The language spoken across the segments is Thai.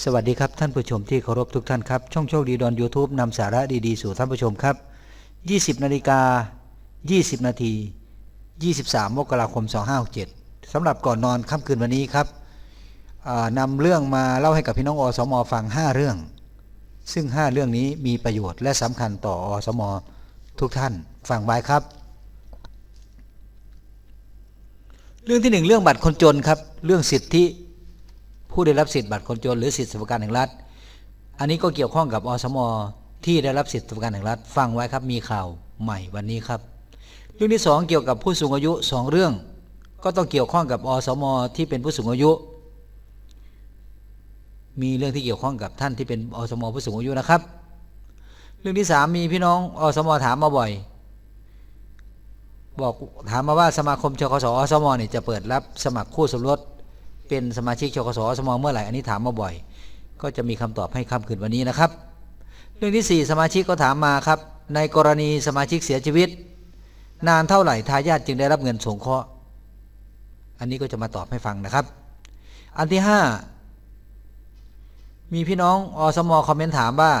สวัสดีครับท่านผู้ชมที่เคารพทุกท่านครับ ช่องโชคดีดอน YouTube นำสาระดีๆ สู่ท่านผู้ชมครับ 20นาฬิกา20 นาที 23 มกราคม 2567สำหรับก่อนนอนค่ำคืนวันนี้ครับอ่านำเรื่องมาเล่าให้กับพี่น้องอสมฟัง 5 เรื่อง ซึ่ง 5 เรื่องนี้มีประโยชน์และสำคัญต่ออสมทุกท่านฟังไว้ครับ เรื่องที่หนึ่งเรื่องบัตรคนจนครับ เรื่องสิทธิ ผู้ได้รับสิทธิบัตรคนจนหรือสิทธิสวัสดิการแห่งรัฐ อันนี้ก็เกี่ยวข้องกับอสมอที่ได้รับสิทธิสวัสดิการแห่งรัฐ ฟังไว้ครับมีข่าวใหม่วันนี้ครับ เรื่องที่สองเกี่ยวกับผู้สูงอายุสองเรื่อง ก็ต้องเกี่ยวข้องกับอสมอที่เป็นผู้สูงอายุ มีเรื่องที่เกี่ยวข้องกับท่านที่เป็นอสมอผู้สูงอายุนะครับ เรื่องที่สามมีพี่น้องอสมอถามมาบ่อย บอกถามมาว่าสมาคมชกสอสมอเนี่ยจะเปิดรับสมัครคู่สมรส เป็นสมาชิกชกสอสมเมื่อไหร่อันนี้ถามมาบ่อย ก็จะมีคำตอบให้ค่ำคืนวันนี้นะครับ เรื่องที่ 4 สมาชิกก็ถามมาครับ ในกรณีสมาชิกเสียชีวิต นานเท่าไหร่ทายาทจึงได้รับเงินสงเคราะห์อันนี้ก็จะมาตอบให้ฟังนะครับ อันที่ 5 มีพี่น้องอสมคอมเมนต์ถามว่า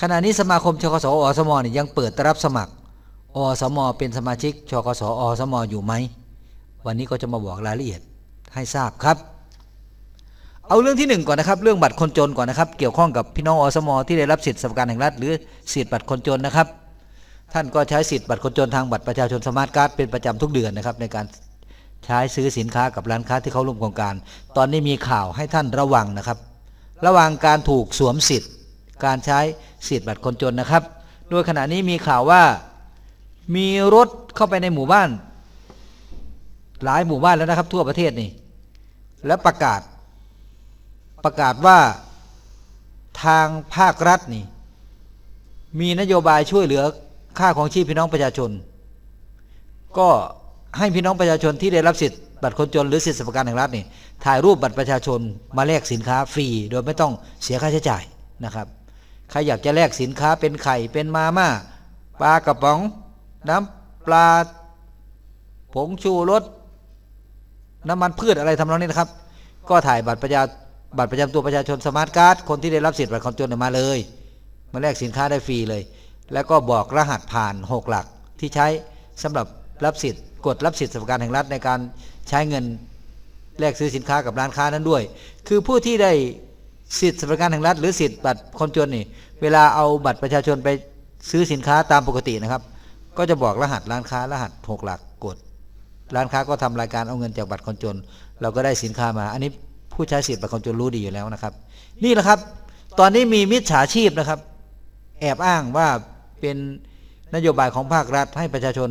ขณะนี้สมาคมชกสอสมเนี่ยยังเปิดรับสมัครอสม เป็นสมาชิกชกสอสมอยู่ไหม วันนี้ก็จะมาบอกรายละเอียด ให้ทราบครับ เอาเรื่องที่หนึ่งก่อนนะครับ เรื่องบัตรคนจนก่อนนะครับ เกี่ยวข้องกับพี่น้องอสมที่ได้รับสิทธิสวัสดิการแห่งรัฐหรือสิทธิบัตรคนจนนะครับ ท่านก็ใช้สิทธิบัตรคนจนทางบัตรประชาชนสมาร์ทการ์ดเป็นประจำทุกเดือนนะครับ ในการใช้ซื้อสินค้ากับร้านค้าที่เขาร่วมโครงการ ตอนนี้มีข่าวให้ท่านระวังนะครับ ระวังการถูกสวมสิทธิ์ การใช้สิทธิบัตรคนจนนะครับ โดยขณะนี้มีข่าวว่ามีรถเข้าไปในหมู่บ้าน หลายหมู่บ้านแล้วนะครับ ทั่วประเทศนี่ และประกาศ ประกาศว่าทางภาครัฐนี่ มีนโยบายช่วยเหลือค่าของชีพพี่น้องประชาชน ก็ให้พี่น้องประชาชนที่ได้รับสิทธิ์บัตรคนจนหรือสิทธิสวัสดิการแห่งรัฐนี่ถ่ายรูปบัตรประชาชนมาแลกสินค้าฟรี โดยไม่ต้องเสียค่าใช้จ่ายนะครับ ใครอยากจะแลกสินค้าเป็นไข่เป็นมาม่าปลากระป๋อง น้ำปลาผงชูรส น้ำมันพืชอะไรทำนองนี้นะครับ ก็ถ่ายบัตรประชาบัตรประจำตัวประชาชนสมาร์ทการ์ดคนที่ได้รับสิทธิ์บัตรคนจนมาเลย มาแลกสินค้าได้ฟรีเลย แล้วก็บอกรหัสผ่าน 6 หลักที่ใช้สำหรับรับสิทธิ์กดรับสิทธิ์สวัสดิการแห่งรัฐในการใช้เงินแลกซื้อสินค้ากับร้านค้านั้นด้วย คือผู้ที่ได้สิทธิ์สวัสดิการแห่งรัฐหรือสิทธิ์บัตรคนจนนี่ เวลาเอาบัตรประชาชนไปซื้อสินค้าตามปกตินะครับ ก็จะบอกรหัสร้านค้ารหัสหกหลัก ร้านค้าก็ทำรายการเอาเงินจากบัตรคนจน เราก็ได้สินค้ามา อันนี้ผู้ใช้สิทธิ์บัตรคนจนรู้ดีอยู่แล้วนะครับ นี่แหละครับ ตอนนี้มีมิจฉาชีพนะครับ แอบอ้างว่าเป็นนโยบายของภาครัฐ ให้ประชาชน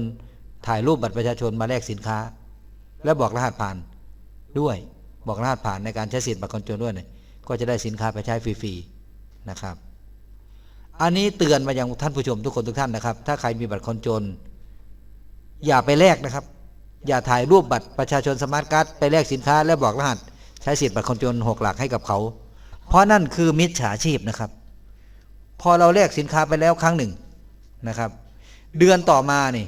ถ่ายรูปบัตรประชาชนมาแลกสินค้า แล้วบอกรหัสผ่านด้วยบอกรหัสผ่านในการใช้สิทธิ์บัตรคนจนด้วยเนี่ยก็จะได้สินค้าไปใช้ฟรีๆนะครับ อันนี้เตือนมายังท่านผู้ชมทุกคนทุกท่านนะครับ ถ้าใครมีบัตรคนจน อย่าไปแลกนะครับ อย่าถ่ายรูปบัตรประชาชนสมาร์ทการ์ดไปแลกสินค้าแล้วบอกรหัส ใช้สิทธิ์บัตรคนจนหกหลักให้กับเขา เพราะนั่นคือมิจฉาชีพนะครับ พอเราแลกสินค้าไปแล้วครั้งหนึ่งนะครับ เดือนต่อมานี่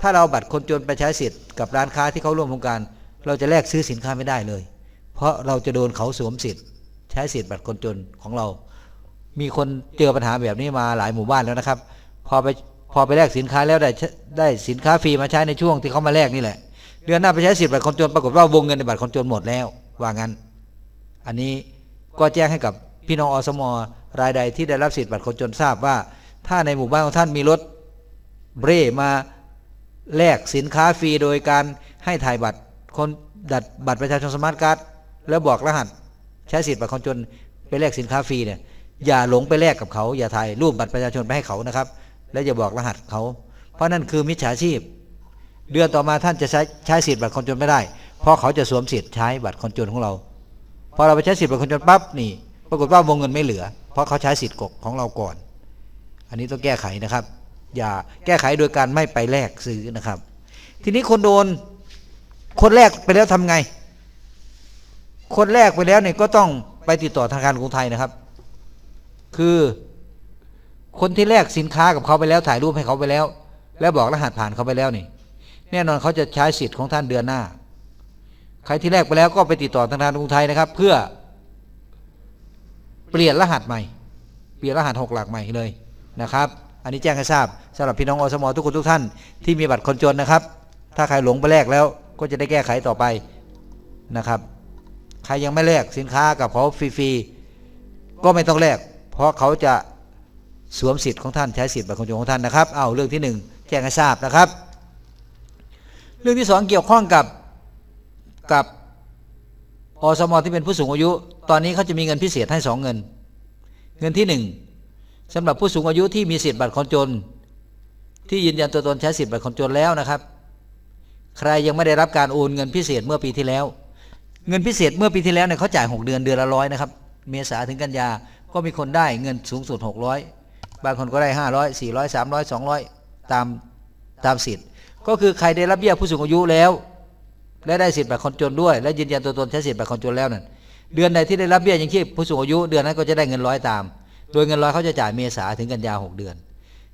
ถ้าเราบัตรคนจนไปใช้สิทธิ์กับร้านค้าที่เขาร่วมโครงการ เราจะแลกซื้อสินค้าไม่ได้เลย เพราะเราจะโดนเขาสวมสิทธิ์ ใช้สิทธิ์บัตรคนจนของเรา มีคนเจอปัญหาแบบนี้มาหลายหมู่บ้านแล้วนะครับ พอไป พอไปแลกสินค้าแล้วได้ได้สินค้าฟรีมาใช้ในช่วงที่เขามาแลกนี่แหละเดือนหน้าไปใช้สิทธิ์บัตรคนจนปรากฏว่าวงเงินในบัตรคนจนหมดแล้ว ว่างั้น อันนี้ก็แจ้งให้กับพี่น้องอสมอรายใดที่ได้รับสิทธิ์บัตรคนจนทราบว่า ถ้าในหมู่บ้านของท่านมีรถเบรมาแลกสินค้าฟรีโดยการให้ถ่ายบัตรคนดัดบัตรประชาชนสมาร์ทการ์ดแล้วบอกรหัส ใช้สิทธิ์บัตรคนจนไปแลกสินค้าฟรีเนี่ยอย่าหลงไปแลกกับเขา อย่าถ่ายรูปบัตรประชาชนไปให้เขานะครับ แล้วอย่าบอกรหัสเขา เพราะนั่นคือมิจฉาชีพ เดือนต่อมาท่านจะใช้ใช้สิทธิ์บัตรคนจนไม่ได้ เพราะเขาจะสวมสิทธิ์ใช้บัตรคนจนของเรา พอเราไปใช้สิทธิ์บัตรคนจนปั๊บนี่ ปรากฏว่าวงเงินไม่เหลือ เพราะเขาใช้สิทธิ์กของเราก่อน อันนี้ต้องแก้ไขนะครับ อย่าแก้ไขโดยการไม่ไปแลกซื้อนะครับ ทีนี้คนโดนคนแรกไปแล้วทำไง คนแรกไปแล้วเนี่ยก็ต้องไปติดต่อธนาคารกรุงไทยนะครับ คือ คนที่แลกสินค้ากับเขาไปแล้วถ่ายรูปให้เขาไปแล้ว แล้วบอกรหัสผ่านเขาไปแล้วนี่ แน่นอนเขาจะใช้สิทธิ์ของท่านเดือนหน้า ใครที่แลกไปแล้วก็ไปติดต่อธนาคารกรุงไทยนะครับ เพื่อ เปลี่ยนรหัสใหม่ เปลี่ยนรหัสหกหลักใหม่เลยนะครับ อันนี้แจ้งให้ทราบสำหรับพี่น้องอสมทุกคนทุกท่านที่มีบัตรคนจนนะครับ ถ้าใครหลงไปแลกแล้วก็จะได้แก้ไขต่อไปนะครับ ใครยังไม่แลกสินค้ากับเขาฟรีๆก็ไม่ต้องแลกเพราะเขาจะ สวมสิทธิ์ของท่านใช้สิทธิ์บัตรคนจนของท่านนะครับ เอาเรื่องที่หนึ่งแจ้งให้ทราบนะครับ เรื่องที่สองเกี่ยวข้องกับกับอสมที่เป็นผู้สูงอายุ ตอนนี้เขาจะมีเงินพิเศษให้สองเงิน เงินที่หนึ่งสำหรับผู้สูงอายุที่มีสิทธิ์บัตรคนจน ที่ยืนยันตัวตนใช้สิทธิ์บัตรคนจนแล้วนะครับ ใครยังไม่ได้รับการโอนเงินพิเศษเมื่อปีที่แล้ว เงินพิเศษเมื่อปีที่แล้วเนี่ยเขาจ่าย 6 เดือนเดือนละร้อยนะครับ เมษาถึงกันยาก็มีคนได้เงินสูงสุด 600 บางคนก็ได้500 400 300 200ตามตามสิทธิ์ ก็คือใครได้รับเบี้ยผู้สูงอายุแล้ว และได้สิทธิ์บัตรคนจนด้วย และยืนยันตัวตนใช้สิทธิ์บัตรคนจนแล้วนั่นเดือนใดที่ได้รับเบี้ยยังชีพผู้สูงอายุ เดือนนั้นก็จะได้เงินร้อยตาม โดยเงินร้อยเขาจะจ่ายเมษาถึงกันยาหกเดือน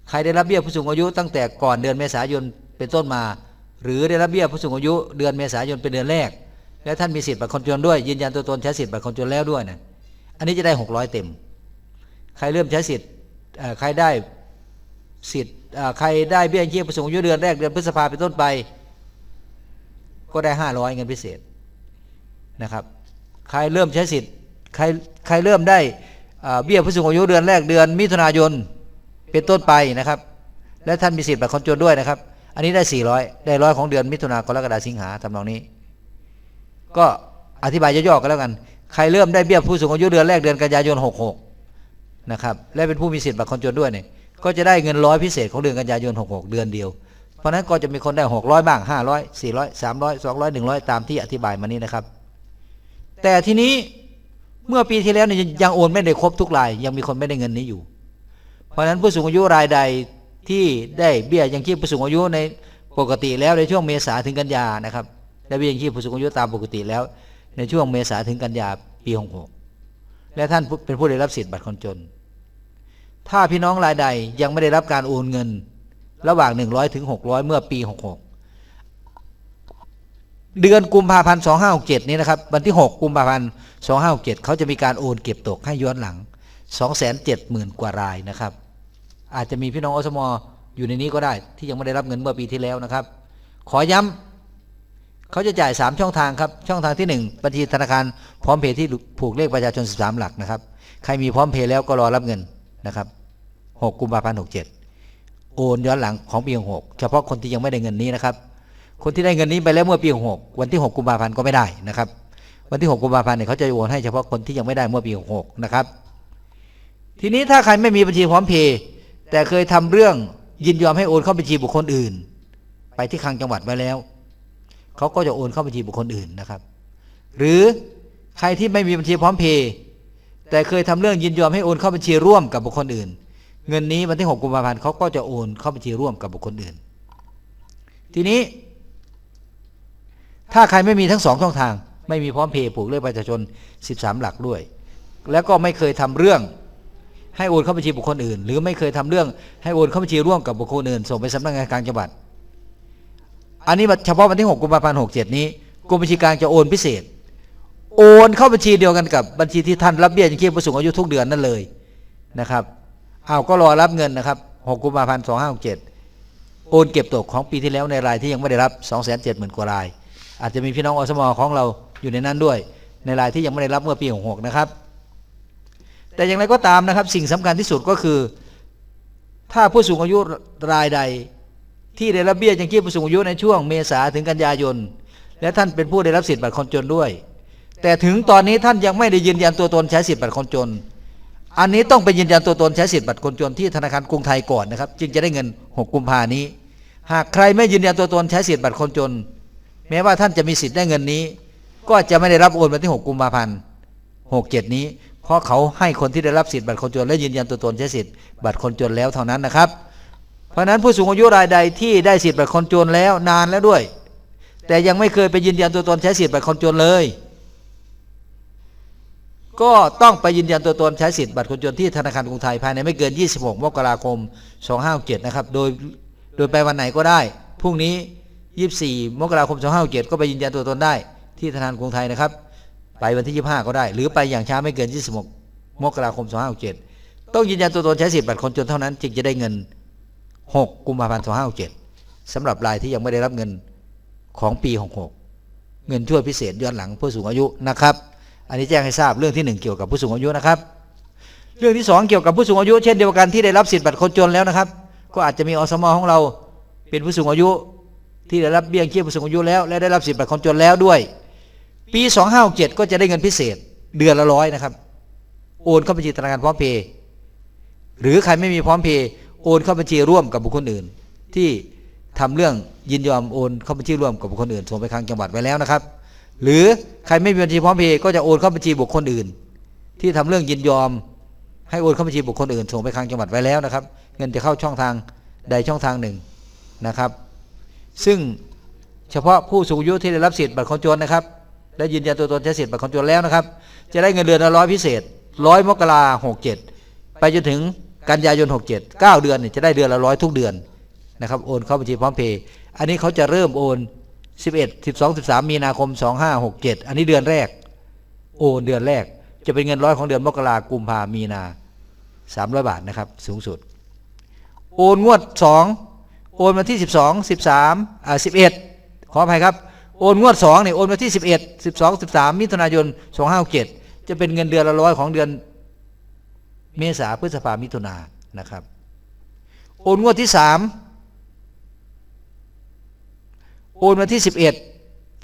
ใครได้รับเบี้ยผู้สูงอายุ ตั้งแต่ก่อนเดือนเมษายนเป็นต้นมา หรือได้รับเบี้ยผู้สูงอายุเดือนเมษายนเป็นเดือนแรก และท่านมีสิทธิ์บัตรคนจนด้วยยืนยันตัวตนใช้สิทธิ์บัตรคนจนแล้วด้วยนะอันนี้จะได้ 600 เต็ม ใครเริ่มใช้สิทธิ์ ใครได้สิทธิ์ใครได้เบี้ยยังชีพผู้สูงอายุเดือนแรกเดือนพฤษภาเป็นต้นไป ก็ได้500เงินพิเศษนะครับ ใครเริ่มใช้สิทธิ์ใครใครเริ่มได้เอ่อเบี้ยผู้สูงอายุเดือนแรกเดือนมิถุนายนเป็นต้นไปนะครับ และท่านมีสิทธิ์บัตรคนจนด้วยนะครับ อันนี้ได้ 400 ได้ร้อยของเดือนมิถุนากรกฎาสิงหาทำนองนี้ ก็อธิบายย่อๆกันแล้วกัน ใครเริ่มได้เบี้ยผู้สูงอายุเดือนแรกเดือนกันยายน 66 นะครับ และเป็นผู้มีสิทธิ์บัตรคนจนด้วยเนี่ยก็จะได้เงินร้อยพิเศษของเดือนกันยายน 66 เดือนเดียว เพราะฉะนั้นก็จะมีคนได้ 600 บ้าง 500 400 300 200 100 ตามที่อธิบายมานี้นะครับ แต่ทีนี้เมื่อปีที่แล้วเนี่ยยังโอนไม่ได้ครบทุกราย ยังมีคนไม่ได้เงินนี้อยู่ เพราะฉะนั้นผู้สูงอายุรายใดที่ได้เบี้ยยังชีพผู้สูงอายุในปกติแล้วในช่วงเมษาถึงกันยานะครับได้เบี้ยยังชีพผู้สูงอายุตามปกติแล้ว ในช่วงเมษาถึงกันยาปี 66 และท่านเป็นผู้ได้รับสิทธิ์บัตรคนจน ถ้าพี่น้องรายใดยังไม่ได้รับการโอนเงิน ระหว่าง 100ถึง600 เมื่อปี 66 เดือนกุมภาพันธ์2567 นี้นะครับ วันที่ 6 กุมภาพันธ์2567 เขาจะมีการโอนเก็บตกให้ย้อนหลัง 270,000 กว่ารายนะครับ อาจจะมีพี่น้องอสมออยู่ในนี้ก็ได้ ที่ยังไม่ได้รับเงินเมื่อปีที่แล้วนะครับ ขอย้ำเขาจะจ่าย 3 ช่องทางครับ ช่องทางที่ 1 บัญชีธนาคารพร้อมเพย์ที่ผูกเลขประชาชน 13 หลักนะครับ ใครมีพร้อมเพย์แล้วก็รอรับเงิน นะครับ6กุมภาพันธ์67 โอนย้อนหลังของปี66เฉพาะคนที่ยังไม่ได้เงินนี้นะครับ คนที่ได้เงินนี้ไปแล้วเมื่อปี66วันที่ 6 กุมภาพันธ์ก็ไม่ได้นะครับ วันที่ 6 กุมภาพันธ์เนี่ยเขาจะโอนให้เฉพาะคนที่ยังไม่ได้เมื่อปี66นะครับทีนี้ถ้าใครไม่มีบัญชีพร้อมเพย์แต่เคยทำเรื่องยินยอมให้โอนเข้าบัญชีบุคคลอื่น ไปที่คลังจังหวัดไว้แล้วเขาก็จะโอนเข้าบัญชีบุคคลอื่นนะครับ หรือใครที่ไม่มีบัญชีพร้อมเพย์ แต่เคยทำเรื่องยินยอมให้โอนเข้าบัญชีร่วมกับบุคคลอื่น เงินนี้วันที่ 6 กุมภาพันธ์เขาก็จะโอนเข้าบัญชีร่วมกับบุคคลอื่น ทีนี้ ถ้าใครไม่มีทั้งสองช่องทาง ไม่มีพร้อมเพย์ผูกเลขประชาชน 13 หลักด้วย แล้วก็ไม่เคยทำเรื่องให้โอนเข้าบัญชีบุคคลอื่น หรือไม่เคยทำเรื่องให้โอนเข้าบัญชีร่วมกับบุคคลอื่น ส่งไปสำนักงานกลางจังหวัด อันนี้เฉพาะวันที่ 6 กุมภาพันธ์ 67 นี้กรมบัญชีกลางจะโอนพิเศษ โอนเข้าบัญชีเดียวกันกับบัญชีที่ท่านรับเบี้ยยังชีพผู้สูงอายุทุกเดือนนั่นเลยนะครับเอาก็รอรับเงินนะครับ6กุมภาพันธ์2567 โอนเก็บตกของปีที่แล้วในรายที่ยังไม่ได้รับ 270,000 กว่าราย อาจจะมีพี่น้องอสมอของเราอยู่ในนั้นด้วย ในรายที่ยังไม่ได้รับเมื่อปี66นะครับ แต่อย่างไรก็ตามนะครับ สิ่งสำคัญที่สุดก็คือ ถ้าผู้สูงอายุรายใด ที่ได้รับเบี้ยยังชีพผู้สูงอายุในช่วงเมษาถึงกันยายน และท่านเป็นผู้ได้รับสิทธิ์บัตรคนจนด้วย แต่ถึงตอนนี้ท่านยังไม่ได้ยืนยันตัวตนใช้สิทธิ์บัตรคนจน อันนี้ต้องไปยืนยันตัวตนใช้สิทธิ์บัตรคนจนที่ธนาคารกรุงไทยก่อนนะครับ จึงจะได้เงิน 6 กุมภานี้ หากใครไม่ยืนยันตัวตนใช้สิทธิ์บัตรคนจน แม้ว่าท่านจะมีสิทธิ์ได้เงินนี้ ก็จะไม่ได้รับโอนวันที่ 6 กุมภาพันธ์67 นี้ เพราะเขาให้คนที่ได้รับสิทธิ์บัตรคนจน และยืนยันตัวตนใช้สิทธิ์บัตรคนจนแล้วเท่านั้นนะครับ เพราะฉะนั้นผู้สูงอายุรายใดที่ได้สิทธิ์บัตรคนจนแล้วนานแล้วด้วย แต่ยังไม่เคยไปยืนยันตัวตนใช้สิทธิบัตรคนจนเลย ก็ต้องไปยืนยันตัวตนใช้สิทธิ์บัตรคนจนที่ธนาคารกรุงไทยภายในไม่เกิน 26 มกราคม 2567นะครับ โดย โดยไปวันไหนก็ได้ พรุ่งนี้ 24 มกราคม 2567ก็ไปยืนยันตัวตนได้ที่ธนาคารกรุงไทยนะครับ ไปวันที่ 25 ก็ได้ หรือไปอย่างช้าไม่เกิน 26 มกราคม 2567ต้องยืนยันตัวตนใช้สิทธิ์บัตรคนจนเท่านั้นจึงจะได้เงิน 6 กุมภาพันธ์ 2567สำหรับรายที่ยังไม่ได้รับเงินของปี 66 เงินช่วยพิเศษย้อนหลังผู้สูงอายุนะครับ อันนี้แจ้งให้ทราบเรื่องที่หนึ่งเกี่ยวกับผู้สูงอายุนะครับ เรื่องที่สองเกี่ยวกับผู้สูงอายุ เช่นเดียวกันที่ได้รับสิทธิ์บัตรคนจนแล้วนะครับ ก็อาจจะมีอสมของเราเป็นผู้สูงอายุที่ได้รับเบี้ยยังชีพผู้สูงอายุแล้ว และได้รับสิทธิ์บัตรคนจนแล้วด้วย ปี2567ก็จะได้เงินพิเศษเดือนละร้อยนะครับ โอนเข้าบัญชีธนาคารพร้อมเพย์หรือใครไม่มีพร้อมเพย์โอนเข้าบัญชีร่วมกับบุคคลอื่น ที่ทำเรื่องยินยอมโอนเข้าบัญชีร่วมกับบุคคลอื่นส่งไปคลังจังหวัดไว้แล้วนะครับ หรือใครไม่มีบัญชีพร้อมเพย์ก็จะโอนเข้าบัญชีบุคคลอื่น ที่ทำเรื่องยินยอม ให้โอนเข้าบัญชีบุคคลอื่นส่งไปคลังจังหวัดไว้แล้วนะครับ เงินจะเข้าช่องทางใดช่องทางหนึ่งนะครับ ซึ่งเฉพาะผู้สูงอายุที่ได้รับสิทธิ์บัตรคนจนนะครับและยืนยันตัวตนใช้สิทธิ์บัตรคนจนแล้วนะครับ จะได้เงินเดือนละร้อยพิเศษร้อยมกราหกเจ็ดไปจนถึงกันยายนหกเจ็ดเก้าเดือนจะได้เดือนละร้อยทุกเดือนนะครับโอนเข้าบัญชีพร้อมเพย์อันนี้เขาจะเริ่มโอน สิบเอ็ดสิบสองสิบสามมีนาคมสองห้าหกเจ็ดอันนี้เดือนแรก โอนเดือนแรก จะเป็นเงินร้อยของเดือนมกรากุมภามีนาสามร้อยบาทนะครับ สูงสุด โอนงวดสองโอนมาที่สิบสองสิบสามอ่าสิบเอ็ดขออภัยครับ โอนงวดสองเนี่ยโอนมาที่สิบเอ็ดสิบสองสิบสามมิถุนายนสองห้าเจ็ดจะเป็นเงินเดือนละร้อยของเดือน เมษาพฤษภามิถุนานะครับ โอนงวดที่สาม โอนมาที่สิบเอ็ด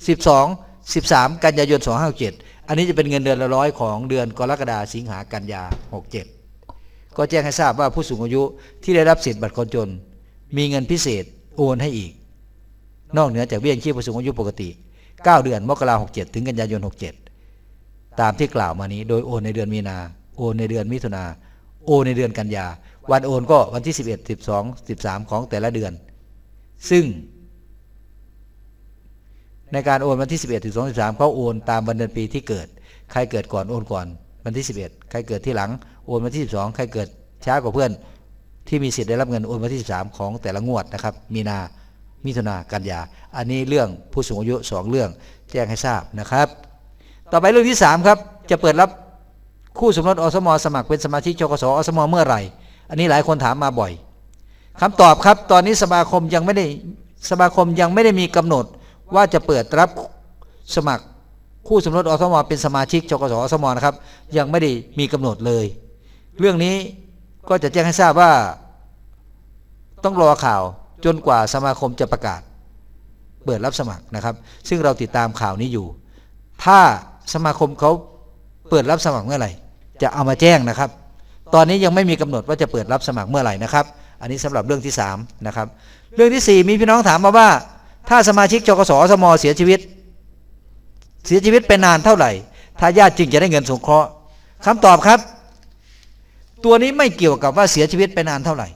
สิบสองสิบสามกันยายนสองห้าเจ็ดอันนี้จะเป็นเงินเดือนละร้อยของเดือนกรกฎาสิงหากันยาหกเจ็ดก็แจ้งให้ทราบว่าผู้สูงอายุที่ได้รับสิทธิ์บัตรคนจน มีเงินพิเศษโอนให้อีก นอกเหนือจากเบี้ยยังชีพผู้สูงอายุปกติ 9 เดือนมกราหกเจ็ดถึงกันยายน 67 ตามที่กล่าวมานี้ โดยโอนในเดือนมีนา โอนในเดือนมิถุนา โอนในเดือนกันยา วันโอนก็วันที่ 11 12 13 ของแต่ละเดือน ซึ่ง ในการโอนวันที่ 11 ถึง13เขาโอนตามวันเดือนปีที่เกิด ใครเกิดก่อนโอนก่อนวันที่ 11 ใครเกิดที่หลังโอนวันที่ 12 ใครเกิดช้ากว่าเพื่อน ที่มีสิทธิ์ได้รับเงินโอนวันที่ 13 ของแต่ละงวดนะครับ มีนา มิถุนา กันยา อันนี้เรื่องผู้สูงอายุ 2 เรื่องแจ้งให้ทราบนะครับ ต่อไปเรื่องที่ 3 ครับ จะเปิดรับคู่สมรสอสม สมัครเป็นสมาชิกชกสอสมเมื่อไหร่ อันนี้หลายคนถามมาบ่อยคำตอบครับ ตอนนี้สมาคมยังไม่ได้สมาคมยังไม่ได้มีกำหนด ว่าจะเปิดรับสมัครคู่สมรสอสมเป็นสมาชิกชกสอสมนะครับ ยังไม่ได้มีกำหนดเลย เรื่องนี้ก็จะแจ้งให้ทราบว่า ต้องรอข่าวจนกว่าสมาคมจะประกาศ เปิดรับสมัครนะครับ ซึ่งเราติดตามข่าวนี้อยู่ ถ้าสมาคมเขาเปิดรับสมัครเมื่อไหร่ จะเอามาแจ้งนะครับ ตอนนี้ยังไม่มีกำหนดว่าจะเปิดรับสมัครเมื่อไหร่นะครับ อันนี้สำหรับเรื่องที่3นะครับเรื่องที่ 4 มีพี่น้องถามมาว่า ถ้าสมาชิกจกสอสมอเสียชีวิต เสียชีวิตไปนานเท่าไหร่ทายาทจึงจะได้เงินสงเคราะห์คำตอบครับ ตัวนี้ไม่เกี่ยวกับว่าเสียชีวิตไปนานเท่าไหร่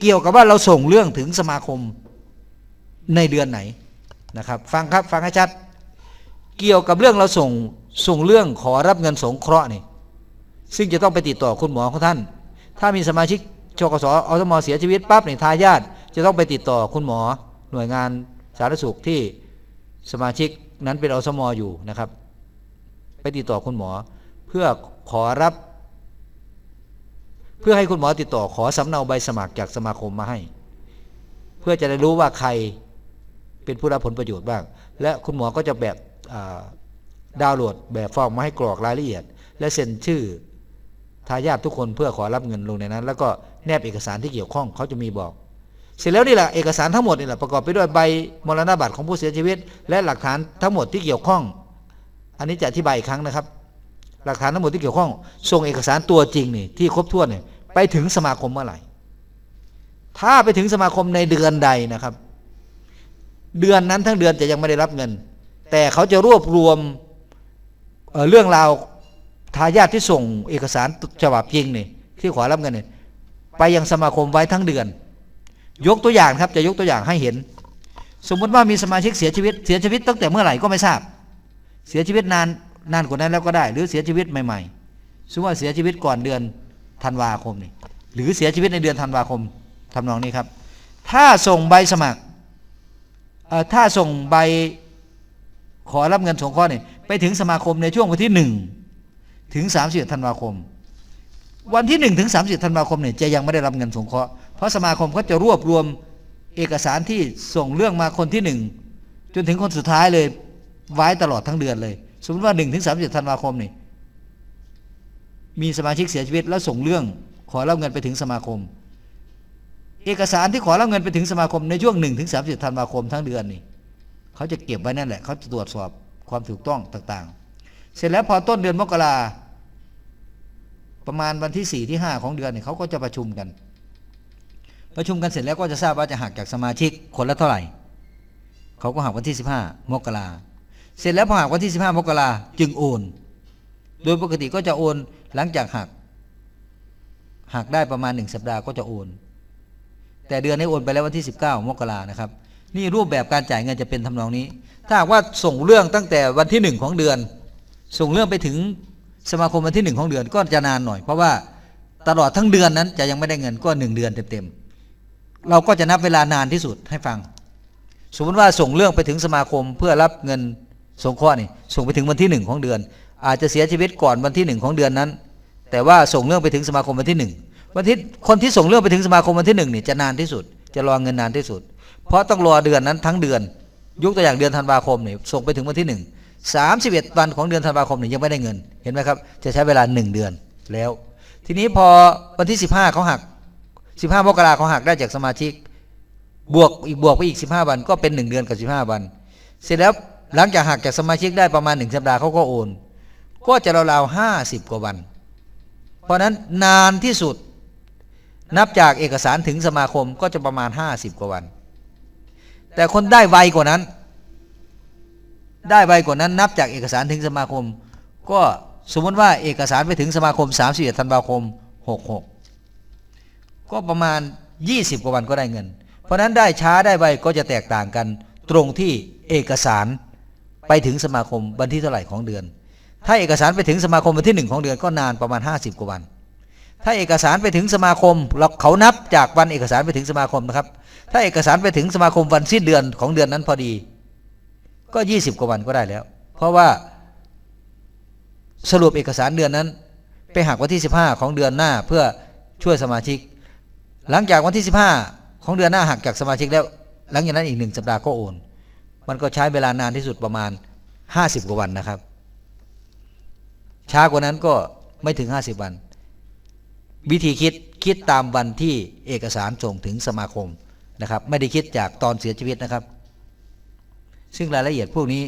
เกี่ยวกับว่าเราส่งเรื่องถึงสมาคมในเดือนไหนนะครับ ฟังครับฟังให้ชัด เกี่ยวกับเรื่องเราส่งส่งเรื่องขอรับเงินสงเคราะห์นี่ซึ่งจะต้องไปติดต่อคุณหมอของท่าน ถ้ามีสมาชิกชกสอสมอเสียชีวิตปั๊บเนี่ยทายาทจะต้องไปติดต่อคุณหมอหน่วยงาน สาธารณสุขที่สมาชิกนั้นเป็นอสมออยู่นะครับ ไปติดต่อคุณหมอ เพื่อขอรับ เพื่อให้คุณหมอติดต่อขอสำเนาใบสมัครจากสมาคมมาให้ เพื่อจะได้รู้ว่าใครเป็นผู้รับผลประโยชน์บ้าง และคุณหมอก็จะแบบดาวน์โหลดแบบฟอร์มมาให้กรอกรายละเอียด และเซ็นชื่อทายาททุกคนเพื่อขอรับเงินลงในนั้น แล้วก็แนบเอกสารที่เกี่ยวข้องเขาจะมีบอก เสร็จแล้วนี่แหละเอกสารทั้งหมดนี่แหละประกอบไปด้วยใบมรณบัตรของผู้เสียชีวิต และหลักฐานทั้งหมดที่เกี่ยวข้อง อันนี้จะอธิบายอีกครั้งนะครับ หลักฐานทั้งหมดที่เกี่ยวข้องส่งเอกสารตัวจริงนี่ที่ครบถ้วนเนี่ยไปถึงสมาคมเมื่อไหร่ ถ้าไปถึงสมาคมในเดือนใดนะครับ เดือนนั้นทั้งเดือนจะยังไม่ได้รับเงิน แต่เขาจะรวบรวมเเรื่องราวทายาทที่ส่งเอกสารฉบับจริงนี่ที่ขอรับเงินเนี่ยไปยังสมาคมไว้ทั้งเดือน ยกตัวอย่างครับจะยกตัวอย่างให้เห็น สมมติว่ามีสมาชิกเสียชีวิต เสียชีวิตตั้งแต่เมื่อไหร่ก็ไม่ทราบ เสียชีวิตนานนานกว่านั้นแล้วก็ได้ หรือเสียชีวิตใหม่ๆสมมติว่าเสียชีวิตก่อนเดือนธันวาคมนี่หรือเสียชีวิตในเดือนธันวาคมทำนองนี้ครับ ถ้าส่งใบสมัครเอ่อถ้าส่งใบขอรับเงินสงเคราะห์เนี่ยไปถึงสมาคมในช่วงวันที่หนึ่งถึงสามสิบธันวาคม วันที่1ถึง30ธันวาคมเนี่ยจะยังไม่ได้รับเงินสงเคราะห์ เพราะสมาคมเขาจะรวบรวมเอกสารที่ส่งเรื่องมาคนที่หนึ่งจนถึงคนสุดท้ายเลยไว้ตลอดทั้งเดือนเลย สมมติว่า1ถึง30ธันวาคมนี่มีสมาชิกเสียชีวิตแล้วส่งเรื่องขอรับเงินไปถึงสมาคม เอกสารที่ขอรับเงินไปถึงสมาคมในช่วง1ถึง30ธันวาคมทั้งเดือนนี่เขาจะเก็บไว้นั่นแหละเขาจะตรวจสอบความถูกต้องต่างๆ เสร็จแล้วพอต้นเดือนมกราประมาณวันที่สี่ที่ห้าของเดือนเนี่ยเขาก็จะประชุมกัน ประชุมกันเสร็จแล้วก็จะทราบว่าจะหักจากสมาชิกคนละเท่าไหร่ เขาก็หักวันที่สิบห้ามกราเสร็จแล้วพอหักวันที่สิบห้ามกราจึงโอน โดยปกติก็จะโอนหลังจากหัก หักได้ประมาณหนึ่งสัปดาห์ก็จะโอน แต่เดือนนี้โอนไปแล้ววันที่ 19 มกรานะครับ นี่รูปแบบการจ่ายเงินจะเป็นทำนองนี้ ถ้าหากว่าส่งเรื่องตั้งแต่วันที่หนึ่งของเดือน ส่งเรื่องไปถึงสมาคมวันที่หนึ่งของเดือนก็จะนานหน่อย เพราะว่าตลอดทั้งเดือนนั้นจะยังไม่ได้เงินก็หนึ่งเดือนเต็มๆ เราก็จะนับเวลานานที่สุดให้ฟัง สมมติว่าส่งเรื่องไปถึงสมาคมเพื่อรับเงินสงเคราะห์นี่ส่งไปถึงวันที่หนึ่งของเดือน อาจจะเสียชีวิตก่อนวันที่หนึ่งของเดือนนั้น แต่ว่าส่งเรื่องไปถึงสมาคมวันที่หนึ่งวันที่คนที่ส่งเรื่องไปถึงสมาคมวันที่หนึ่งนี่จะนานที่สุด จะรอเงินนานที่สุด เพราะต้องรอเดือนนั้นทั้งเดือน ยกตัวอย่างเดือนธันวาคมเนี่ยส่งไปถึงวันที่หนึ่งสามสิบเอ็ดวันของเดือนธันวาคมเนี่ยยังไม่ได้เงิน เห็นไหมครับ จะใช้เวลาหนึ่งเดือนแล้ว ทีนี้พอวันที่สิบห้าเขาหัก สิบห้ามกราเขาหักได้จากสมาชิก บวกอีกบวกไปอีกสิบห้าวัน ก็เป็นหนึ่งเดือนกับสิบห้าวัน เสร็จแล้วหลังจากหักจากสมาชิกได้ประมาณหนึ่งสัปดาห์เขาก็โอน ก็จะราวๆห้าสิบกว่าวัน เพราะฉะนั้นนานที่สุดนับจากเอกสารถึงสมาคมก็จะประมาณห้าสิบกว่าวัน แต่คนได้ไวกว่านั้น ได้ไวกว่านั้น นับจากเอกสารถึงสมาคม ก็สมมติว่าเอกสารไปถึงสมาคม 31 ธันวาคม 66 ก็ประมาณ 20 กว่าวันก็ได้เงิน เพราะนั้นได้ช้าได้ไวก็จะแตกต่างกัน ตรงที่เอกสารไปถึงสมาคมวันที่เท่าไหร่ของเดือน ถ้าเอกสารไปถึงสมาคมวันที่หนึ่งของเดือนก็นานประมาณ 50 กว่าวัน ถ้าเอกสารไปถึงสมาคมเราเขานับจากวันเอกสารไปถึงสมาคมนะครับ ถ้าเอกสารไปถึงสมาคมวันสิ้นเดือนของเดือนนั้นพอดี ก็ 20 กว่าวันก็ได้แล้ว เพราะว่าสรุปเอกสารเดือนนั้น ไปหักวันที่ 15 ของเดือนหน้าเพื่อช่วยสมาชิก หลังจากวันที่ 15 ของเดือนหน้าหักจากสมาชิกแล้ว หลังจากนั้นอีกหนึ่งสัปดาห์ก็โอน มันก็ใช้เวลานานที่สุดประมาณ 50 กว่าวันนะครับ ช้ากว่านั้นก็ไม่ถึง 50 วัน วิธีคิดคิดตามวันที่เอกสารส่งถึงสมาคมนะครับ ไม่ได้คิดจากตอนเสียชีวิตนะครับ ซึ่งรายละเอียดพวกนี้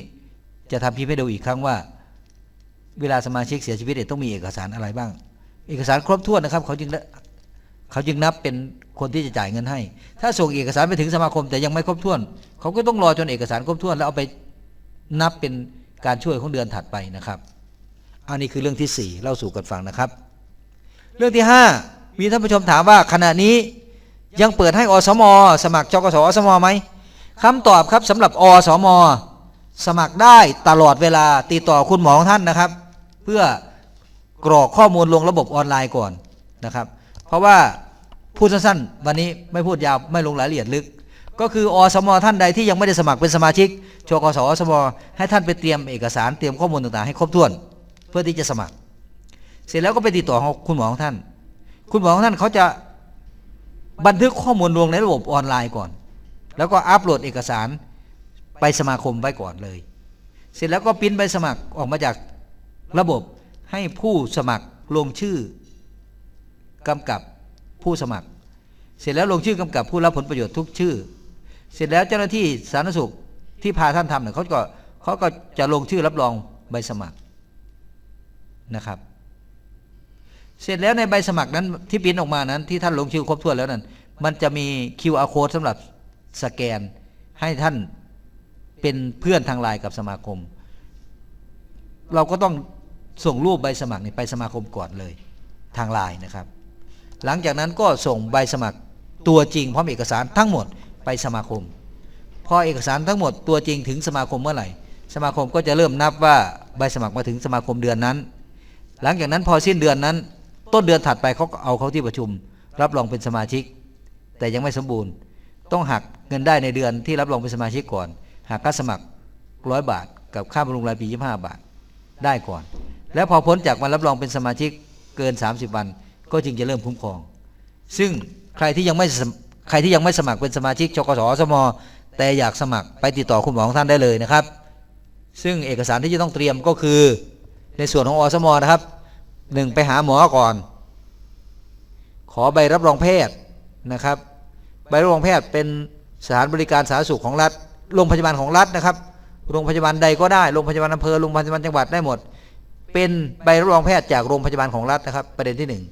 จะทำพิมพ์ให้ดูอีกครั้งว่า เวลาสมาชิกเสียชีวิตต้องมีเอกสารอะไรบ้าง เอกสารครบถ้วนนะครับ เขาจึง เขาจึงนับเป็นคนที่จะจ่ายเงินให้ ถ้าส่งเอกสารไปถึงสมาคม แต่ยังไม่ครบถ้วน เขาก็ต้องรอจนเอกสารครบถ้วน แล้วเอาไปนับเป็นการช่วยของเดือนถัดไปนะครับ อันนี้คือเรื่องที่สี่เล่าสู่กันฟังนะครับ เรื่องที่ห้ามีท่านผู้ชมถามว่าขณะนี้ยังเปิดให้อสม สมัครจกสอสมไหมคำตอบครับสำหรับอสม สมัครได้ตลอดเวลาติดต่อคุณหมอของท่านนะครับ เพื่อกรอกข้อมูลลงระบบออนไลน์ก่อนนะครับ เพราะว่าพูดสั้นๆวันนี้ไม่พูดยาวไม่ลงรายละเอียดลึก ก็คืออสมท่านใดที่ยังไม่ได้สมัครเป็นสมาชิกชกสอสมให้ท่านไปเตรียมเอกสารเตรียมข้อมูลต่างๆ ให้ครบถ้วน เพื่อที่จะสมัคร เสร็จแล้วก็ไปติดต่อคุณหมอของท่าน คุณหมอของท่านเขาจะบันทึกข้อมูลลงในระบบออนไลน์ก่อน แล้วก็อัปโหลดเอกสารไปสมาคมไว้ก่อนเลย เสร็จแล้วก็ปริ้นใบสมัครออกมาจากระบบให้ผู้สมัครลงชื่อ กำกับผู้สมัคร เสร็จแล้วลงชื่อกำกับผู้รับผลประโยชน์ทุกชื่อ เสร็จแล้วเจ้าหน้าที่สาธารณสุขที่พาท่านทำเนี่ยเขาก็เขาก็จะลงชื่อรับรองใบสมัครนะครับ เสร็จแล้วในใบสมัครนั้นที่ปริ้นออกมานั้นที่ท่านลงชื่อครบถ้วนแล้วนั้น มันจะมี QR code สำหรับสแกนให้ท่านเป็นเพื่อนทางไลน์กับสมาคม เราก็ต้องส่งรูปใบสมัครนี่ไปสมาคมก่อนเลยทางไลน์นะครับ หลังจากนั้นก็ส่งใบสมัครตัวจริงพร้อมเอกสารทั้งหมดไปสมาคม พอเอกสารทั้งหมดตัวจริงถึงสมาคมเมื่อไหร่ สมาคมก็จะเริ่มนับว่าใบสมัครมาถึงสมาคมเดือนนั้น หลังจากนั้นพอสิ้นเดือนนั้น ต้นเดือนถัดไปเขาเอาเขาที่ประชุม รับรองเป็นสมาชิก แต่ยังไม่สมบูรณ์ ต้องหักเงินได้ในเดือนที่รับรองเป็นสมาชิกก่อนหักค่าสมัครร้อยบาท กับค่าบำรุงรายปี 25 บาท ได้ก่อน แล้วพอพ้นจากวันรับรองเป็นสมาชิกเกิน 30 วัน ก็จึงจะเริ่มคุ้มครอง ซึ่งใครที่ยังไม่ใครที่ยังไม่สมัครเป็นสมาชิกชกสอสมแต่อยากสมัครไปติดต่อคุณหมอของท่านได้เลยนะครับ ซึ่งเอกสารที่จะต้องเตรียมก็คือในส่วนของอสมนะครับหนึ่งไปหาหมอก่อน ขอใบรับรองแพทย์นะครับ ใบรับรองแพทย์เป็นสถานบริการสาธารณสุขของรัฐโรงพยาบาลของรัฐนะครับ โรงพยาบาลใดก็ได้โรงพยาบาลอำเภอโรงพยาบาลจังหวัดได้หมด เป็นใบรับรองแพทย์จากโรงพยาบาลของรัฐนะครับ ประเด็นที่หนึ่ง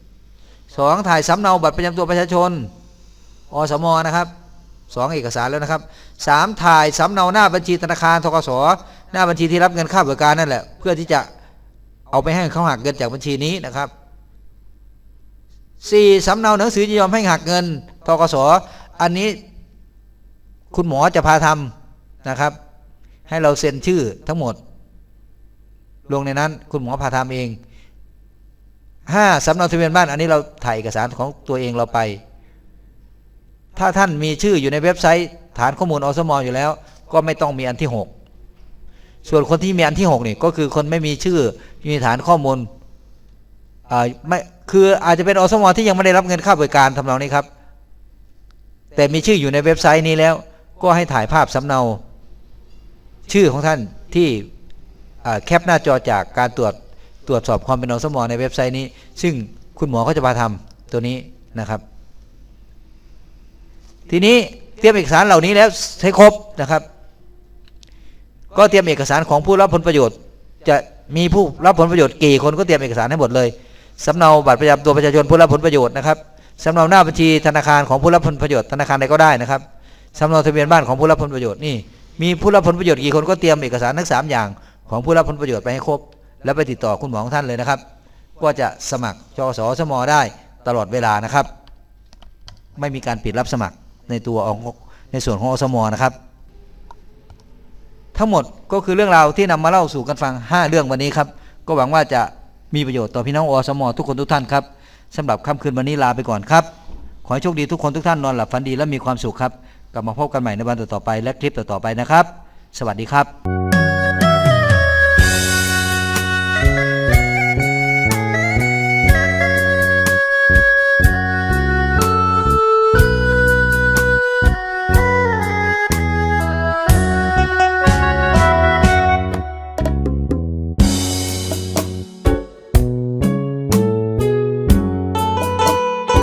สองถ่ายสำเนาบัตรประจำตัวประชาชนอสมนะครับสองเอกสารแล้วนะครับสามถ่ายสำเนาหน้าบัญชีธนาคารทกสหน้าบัญชีที่รับเงินค่าบริการนั่นแหละ เพื่อที่จะเอาไปให้เขาหักเงินจากบัญชีนี้นะครับสี่สำเนาหนังสือยินยอมให้หักเงินทกสอันนี้คุณหมอจะพาทำนะครับ ให้เราเซ็นชื่อทั้งหมด ลงในนั้นคุณหมอพาทำเอง ห้าสำเนาทะเบียนบ้าน อันนี้เราถ่ายเอกสารของตัวเองเราไป ถ้าท่านมีชื่ออยู่ในเว็บไซต์ ฐานข้อมูลอสมอยู่แล้ว ก็ไม่ต้องมีอันที่6ส่วนคนที่มีอันที่6นี่ก็คือคนไม่มีชื่ออยู่ในฐานข้อมูลอ่าไม่คืออาจจะเป็นอสมที่ยังไม่ได้รับเงินค่าบริการทำนองนี้ครับ แต่มีชื่ออยู่ในเว็บไซต์นี้แล้ว ก็ให้ถ่ายภาพสำเนา ชื่อของท่านที่แคปหน้าจอจากการตรวจ ตรวจสอบความเป็นอสมอในเว็บไซต์นี้ ซึ่งคุณหมอเขาจะมาทำตัวนี้นะครับ ทีนี้เตรียมเอกสารเหล่านี้แล้วให้ครบนะครับ ก็เตรียมเอกสารของผู้รับผลประโยชน์ จะมีผู้รับผลประโยชน์กี่คนก็เตรียมเอกสารให้หมดเลยสำเนาบัตรประจำตัวประชาชนผู้รับผลประโยชน์นะครับสำเนาหน้าบัญชีธนาคารของผู้รับผลประโยชน์ธนาคารใดก็ได้นะครับสำเนาทะเบียนบ้านของผู้รับผลประโยชน์นี่มีผู้รับผลประโยชน์กี่คนก็เตรียมเอกสารทั้งสามอย่างของผู้รับผลประโยชน์ไปให้ครบ แล้วไปติดต่อคุณหมอของท่านเลยนะครับ ก็จะสมัครจสสมได้ตลอดเวลานะครับ ไม่มีการปิดรับสมัครในตัวของในส่วนของอสมนะครับ ทั้งหมดก็คือเรื่องราวที่นำมาเล่าสู่กันฟัง 5 เรื่องวันนี้ครับ ก็หวังว่าจะมีประโยชน์ต่อพี่น้องอสมทุกคนทุกท่านครับสำหรับค่ำคืนวันนี้ลาไปก่อนครับ ขอให้โชคดีทุกคนทุกท่านนอนหลับฝันดีและมีความสุขครับ กลับมาพบกันใหม่ในวันต่อๆไปและคลิปต่อๆไปนะครับ สวัสดีครับ